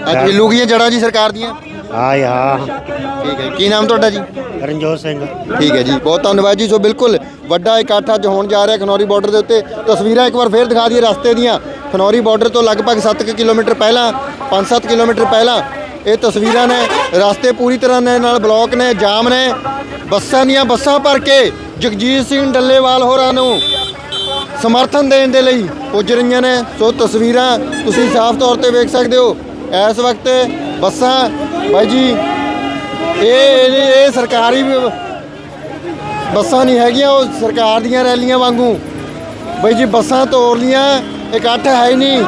ਅੱਜ ਹਿੱਲੂਗੀਆਂ ਜੜਾਂ ਜੀ ਸਰਕਾਰ ਦੀਆਂ? ਆਏ ਹਾਂ। ਠੀਕ ਹੈ ਕੀ ਨਾਮ ਤੁਹਾਡਾ ਜੀ? ਰਣਜੋਤ ਸਿੰਘ। ਠੀਕ ਹੈ ਜੀ। ਬਹੁਤ ਧੰਨਵਾਦ ਜੀ। ਸੋ ਬਿਲਕੁਲ ਵੱਡਾ ਇਕੱਠ ਅੱਜ ਹੋਣ ਜਾ ਰਿਹਾ ਖਨੌਰੀ ਬਾਰਡਰ ਦੇ ਉੱਤੇ। ਤਸਵੀਰਾਂ ਇੱਕ ਵਾਰ ਫੇਰ ਦਿਖਾ ਦਈਏ ਰਸਤੇ ਦੀਆਂ। ਖਨੌਰੀ ਬਾਰਡਰ ਤੋਂ ਲਗਭਗ 7 ਕਿਲੋਮੀਟਰ ਪਹਿਲਾਂ 5-7 ਕਿਲੋਮੀਟਰ ਪਹਿਲਾਂ ਇਹ ਤਸਵੀਰਾਂ ਨੇ, ਰਸਤੇ ਪੂਰੀ ਤਰ੍ਹਾਂ ਨੇ ਨਾਲ ਬਲੌਕ ਨੇ, ਜਾਮ ਨੇ। ਬੱਸਾਂ ਦੀਆਂ ਬੱਸਾਂ ਭਰ ਕੇ ਜਗਜੀਤ ਸਿੰਘ ਡੱਲੇਵਾਲ ਹੋਰਾਂ ਨੂੰ ਸਮਰਥਨ ਦੇਣ ਦੇ ਲਈ ਪੁੱਜ ਰਹੀਆਂ ਨੇ। ਸੋ ਤਸਵੀਰਾਂ ਤੁਸੀਂ ਸਾਫ਼ ਤੌਰ ਤੇ ਵੇਖ ਸਕਦੇ ਹੋ। ਇਸ ਵਕਤ ਬੱਸਾਂ, ਬਾਈ ਜੀ, ਇਹ ਇਹ ਇਹ ਸਰਕਾਰੀ ਬੱਸਾਂ ਨਹੀਂ ਹੈਗੀਆਂ, ਉਹ ਸਰਕਾਰ ਦੀਆਂ ਰੈਲੀਆਂ ਵਾਂਗੂ। ਬਈ ਜੀ, ਬੱਸਾਂ ਤੋੜ ਲੀਆਂ ਇਕੱਠ ਹੈ ਹੀ ਨਹੀਂ।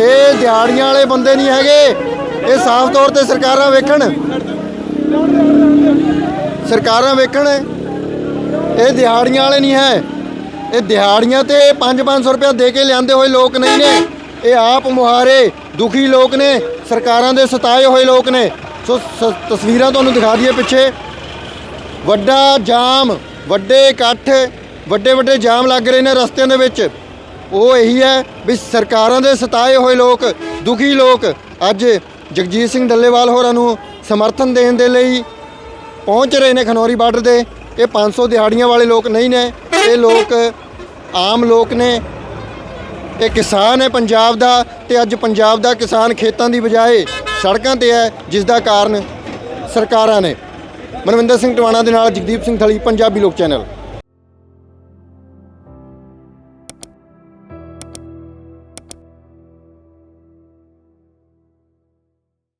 ਇਹ ਦਿਹਾੜੀਆਂ ਵਾਲੇ ਬੰਦੇ ਨਹੀਂ ਹੈਗੇ। ਇਹ ਸਾਫ਼ ਤੌਰ ਤੇ ਸਰਕਾਰਾਂ ਵੇਖਣ। ਸਰਕਾਰਾਂ ਵੇਖਣ। ਇਹ ਦਿਹਾੜੀਆਂ ਵਾਲੇ ਨਹੀਂ ਹੈ। ਇਹ ਦਿਹਾੜੀਆਂ ਤੇ 5-500 ਰੁਪਏ ਦੇ ਕੇ ਲਿਆਂਦੇ ਹੋਏ ਲੋਕ ਨਹੀਂ ਨੇ। ਇਹ ਆਪ ਮੁਹਾਰੇ ਦੁਖੀ ਲੋਕ ਨੇ। ਸਰਕਾਰਾਂ ਦੇ ਸਤਾਏ ਹੋਏ ਲੋਕ ਨੇ। ਸੋ ਸ- ਤਸਵੀਰਾਂ ਤੁਹਾਨੂੰ ਦਿਖਾ ਦਈਏ ਪਿੱਛੇ। ਵੱਡਾ ਜਾਮ ਵੱਡੇ ਇਕੱਠ, ਵੱਡੇ ਵੱਡੇ ਜਾਮ ਲੱਗ ਰਹੇ ਨੇ ਰਸਤਿਆਂ ਦੇ ਵਿੱਚ। ਉਹ ਇਹੀ ਹੈ ਵੀ ਸਰਕਾਰਾਂ ਦੇ ਸਤਾਏ ਹੋਏ ਲੋਕ, ਦੁਖੀ ਲੋਕ ਅੱਜ ਜਗਜੀਤ ਸਿੰਘ ਡੱਲੇਵਾਲ ਹੋਰਾਂ ਨੂੰ ਸਮਰਥਨ ਦੇਣ ਦੇ ਲਈ ਪਹੁੰਚ ਰਹੇ ਨੇ ਖਨੌਰੀ ਬਾਰਡਰ ਦੇ। ਇਹ 500 ਦਿਹਾੜੀਆਂ ਵਾਲੇ ਲੋਕ ਨਹੀਂ ਨੇ, ਇਹ ਲੋਕ ਆਮ ਲੋਕ ਨੇ। ਇਹ ਕਿਸਾਨ ਹੈ ਪੰਜਾਬ ਦਾ ਤੇ ਅੱਜ ਪੰਜਾਬ ਦਾ ਕਿਸਾਨ ਖੇਤਾਂ ਦੀ ਬਜਾਏ ਸੜਕਾਂ ਤੇ ਹੈ ਜਿਸ ਦਾ ਕਾਰਨ ਸਰਕਾਰਾਂ ਨੇ। ਮਨਵਿੰਦਰ ਸਿੰਘ ਟਵਾਣਾ ਦੇ ਨਾਲ ਜਗਦੀਪ ਸਿੰਘ ਥਲੀ ਪੰਜਾਬੀ ਲੋਕ ਚੈਨਲ।